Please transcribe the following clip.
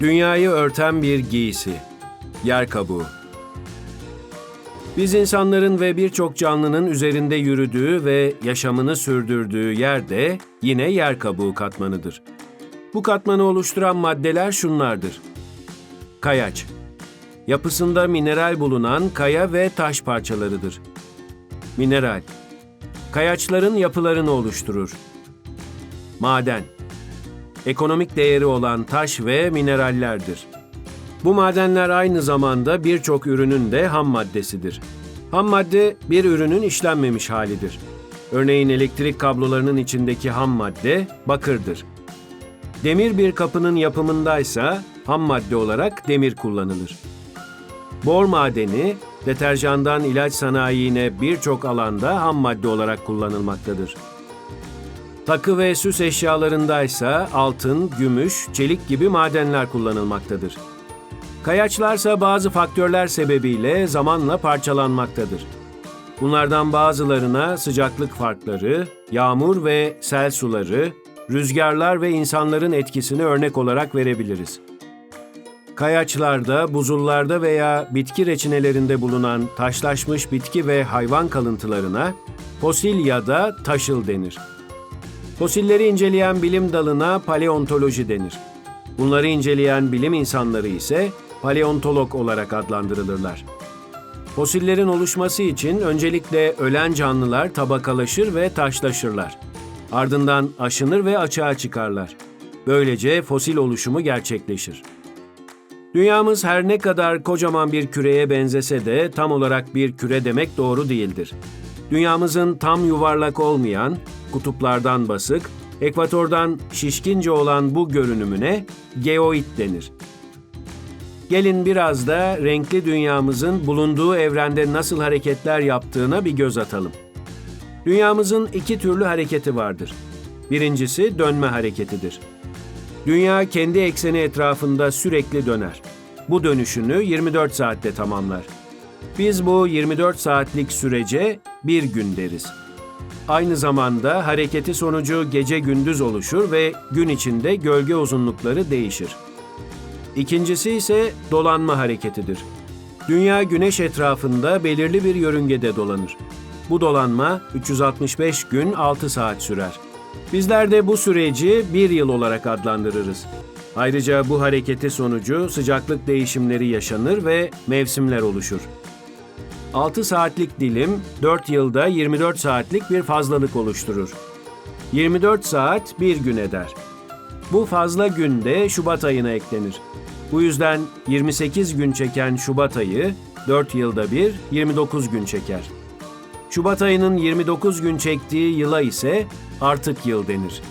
Dünyayı örten bir giysi. Yer kabuğu. Biz insanların ve birçok canlının üzerinde yürüdüğü ve yaşamını sürdürdüğü yer de yine yer kabuğu katmanıdır. Bu katmanı oluşturan maddeler şunlardır. Kayaç. Yapısında mineral bulunan kaya ve taş parçalarıdır. Mineral. Kayaçların yapılarını oluşturur. Maden. Ekonomik değeri olan taş ve minerallerdir. Bu madenler aynı zamanda birçok ürünün de ham maddesidir. Ham madde bir ürünün işlenmemiş halidir. Örneğin elektrik kablolarının içindeki ham madde bakırdır. Demir bir kapının yapımındaysa ham madde olarak demir kullanılır. Bor madeni deterjandan ilaç sanayine birçok alanda ham madde olarak kullanılmaktadır. Takı ve süs eşyalarındaysa altın, gümüş, çelik gibi madenler kullanılmaktadır. Kayaçlarsa bazı faktörler sebebiyle zamanla parçalanmaktadır. Bunlardan bazılarına sıcaklık farkları, yağmur ve sel suları, rüzgarlar ve insanların etkisini örnek olarak verebiliriz. Kayaçlarda, buzullarda veya bitki reçinelerinde bulunan taşlaşmış bitki ve hayvan kalıntılarına fosil ya da taşıl denir. Fosilleri inceleyen bilim dalına paleontoloji denir. Bunları inceleyen bilim insanları ise paleontolog olarak adlandırılırlar. Fosillerin oluşması için öncelikle ölen canlılar tabakalaşır ve taşlaşırlar. Ardından aşınır ve açığa çıkarlar. Böylece fosil oluşumu gerçekleşir. Dünyamız her ne kadar kocaman bir küreye benzese de tam olarak bir küre demek doğru değildir. Dünyamızın tam yuvarlak olmayan, kutuplardan basık, ekvatordan şişkince olan bu görünümüne geoid denir. Gelin biraz da renkli dünyamızın bulunduğu evrende nasıl hareketler yaptığına bir göz atalım. Dünyamızın iki türlü hareketi vardır. Birincisi dönme hareketidir. Dünya kendi ekseni etrafında sürekli döner. Bu dönüşünü 24 saatte tamamlar. Biz bu 24 saatlik sürece bir gün deriz. Aynı zamanda hareketi sonucu gece gündüz oluşur ve gün içinde gölge uzunlukları değişir. İkincisi ise dolanma hareketidir. Dünya güneş etrafında belirli bir yörüngede dolanır. Bu dolanma 365 gün 6 saat sürer. Bizler de bu süreci bir yıl olarak adlandırırız. Ayrıca bu hareketi sonucu sıcaklık değişimleri yaşanır ve mevsimler oluşur. 6 saatlik dilim 4 yılda 24 saatlik bir fazlalık oluşturur. 24 saat bir gün eder. Bu fazla gün de Şubat ayına eklenir. Bu yüzden 28 gün çeken Şubat ayı 4 yılda bir 29 gün çeker. Şubat ayının 29 gün çektiği yıla ise artık yıl denir.